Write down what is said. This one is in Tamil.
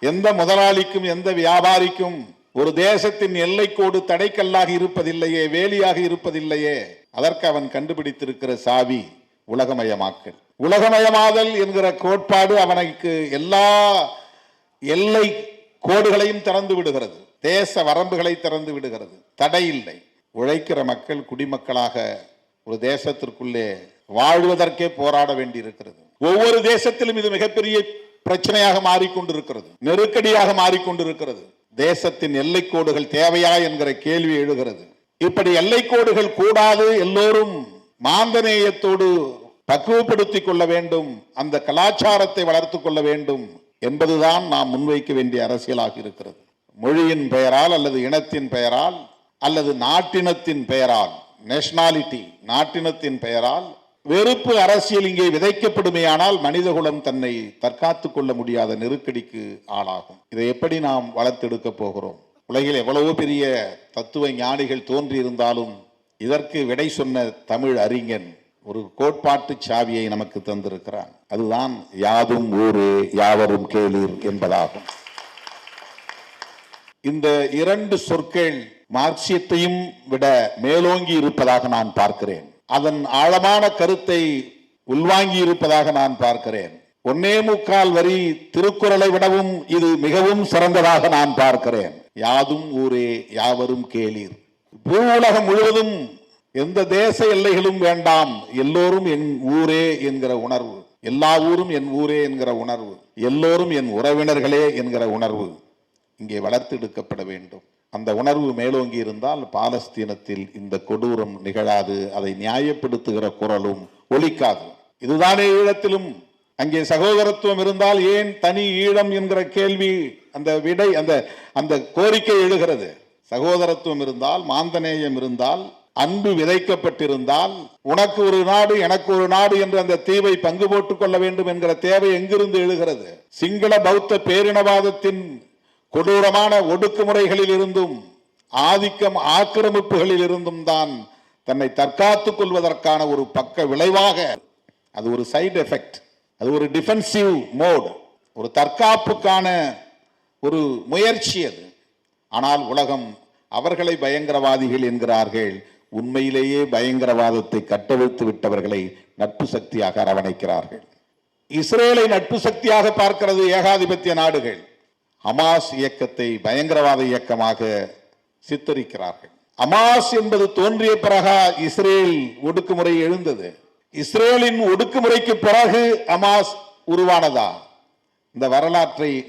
எந்த முதலாளிக்கும் எந்த வியாபாரிக்கும் ஒரு தேசத்தின் எல்லைக்கோடு தடைக்கல்லாக இருப்பதில்லையே வேலியாக இருப்பதில்லையே அதற்கு அவன் கண்டுபிடித்திருக்கிற சாவி உலகமயமாக்கல். உலகமயமாதல் என்கிற கோட்பாடு அவனுக்கு எல்லா எல்லை கோடுகளையும் திறந்து விடுகிறது. தேச வரம்புகளை திறந்து விடுகிறது. தடை இல்லை. உழைக்கிற மக்கள் குடிமக்களாக ஒரு தேசத்திற்குள்ளே வாழ்வதற்கே போராட வேண்டியிருக்கிறது. ஒவ்வொரு தேசத்திலும் இது மிகப்பெரிய பிரச்சனையாக மாறிக்கொண்டிருக்கிறது. நெருக்கடியாக மாறிக்கொண்டிருக்கிறது. தேசத்தின் எல்லைக்கோடுகள் தேவையா என்கிற கேள்வி எழுகிறது. இப்படி எல்லைக்கோடுகள் கூடாது எல்லோரும் மாந்தநேயத்தோடு பக்குவப்படுத்திக் கொள்ள வேண்டும் அந்த கலாச்சாரத்தை வளர்த்துக் கொள்ள வேண்டும் என்பதுதான் நாம் முன்வைக்க வேண்டிய அரசியலாக இருக்கிறது. மொழியின் பெயரால் அல்லது இனத்தின் பெயரால் அல்லது நாட்டினத்தின் பெயரால் நேஷனாலிட்டி நாட்டினத்தின் பெயரால் வெறுப்பு அரசியல் இங்கே விதைக்கப்படுமேயானால் மனிதகுலம் தன்னை தற்காத்துக் கொள்ள முடியாத நெருக்கடிக்கு ஆளாகும். இதை எப்படி நாம் வளர்த்தெடுக்க போகிறோம்? உலகில் எவ்வளவோ பெரிய தத்துவ ஞானிகள் தோன்றியிருந்தாலும் இதற்கு விடை சொன்ன தமிழ் அறிஞன் ஒரு கோட்பாட்டு சாவியை நமக்கு தந்திருக்கிறான். அதுதான் யாதும் ஊரே யாவரும் கேளீர் என்பதாகும். இந்த இரண்டு சொற்கள் மார்க்சியத்தையும் விட மேலோங்கி இருப்பதாக நான் பார்க்கிறேன். அதன் ஆழமான கருத்தை உள்வாங்கி இருப்பதாக நான் பார்க்கிறேன். ஒன்னே முக்கால் வரி திருக்குறளை விடவும் இது மிகவும் சிறந்ததாக நான் பார்க்கிறேன். யாதும் ஊரே யாவரும் கேளீர். பூ உலகம் முழுவதும் எந்த தேச எல்லைகளும் வேண்டாம். எல்லோரும் என் ஊரே என்கிற உணர்வு. எல்லா ஊரும் என் ஊரே என்கிற உணர்வு. எல்லோரும் என் உறவினர்களே என்கிற உணர்வு. இங்கே வளர்த்தெடுக்கப்பட வேண்டும். அந்த உணர்வு மேலோங்கி இருந்தால் பாலஸ்தீனத்தில் இந்த கொடூரம் நிகழாது அதை நியாயப்படுத்துகிற குரலும் ஒலிக்காது. இதுதானே ஈழத்திலும். அங்கே சகோதரத்துவம் இருந்தால் ஏன் தனி ஈழம் என்கிற கேள்வி அந்த விடை அந்த அந்த கோரிக்கை எழுகிறது. சகோதரத்துவம் இருந்தால் மாந்தநேயம் இருந்தால் அன்பு விதைக்கப்பட்டிருந்தால் உனக்கு ஒரு நாடு எனக்கு ஒரு நாடு என்று அந்த தீவை பங்கு போட்டுக் கொள்ள வேண்டும் என்கிற தேவை எங்கிருந்து எழுகிறது? சிங்கள பௌத்த பேரினவாதத்தின் கொடூரமான ஒடுக்குமுறைகளில் இருந்தும் ஆதிக்கம் ஆக்கிரமிப்புகளில் இருந்தும் தான் தன்னை தற்காத்துக் கொள்வதற்கான ஒரு பக்க விளைவாக அது ஒரு சைடு எஃபெக்ட் அது ஒரு டிஃபென்சிவ் மோட் ஒரு தற்காப்புக்கான ஒரு முயற்சி அது. ஆனால் உலகம் அவர்களை பயங்கரவாதிகள் என்கிறார்கள். உண்மையிலேயே பயங்கரவாதத்தை கட்டவிழ்த்து விட்டவர்களை நட்பு சக்தியாக அரவணைக்கிறார்கள். இஸ்ரேலை நட்பு சக்தியாக பார்க்கிறது ஏகாதிபத்திய நாடுகள். அமாஸ் இயக்கத்தை பயங்கரவாத இயக்கமாக சித்தரிக்கிறார்கள். அமாஸ் என்பது தோன்றிய பிறகு இஸ்ரேல் ஒடுக்குமுறை எழுந்தது. இஸ்ரேலின் ஒடுக்குமுறைக்கு பிறகு அமாஸ் உருவானதா? இந்த வரலாற்றை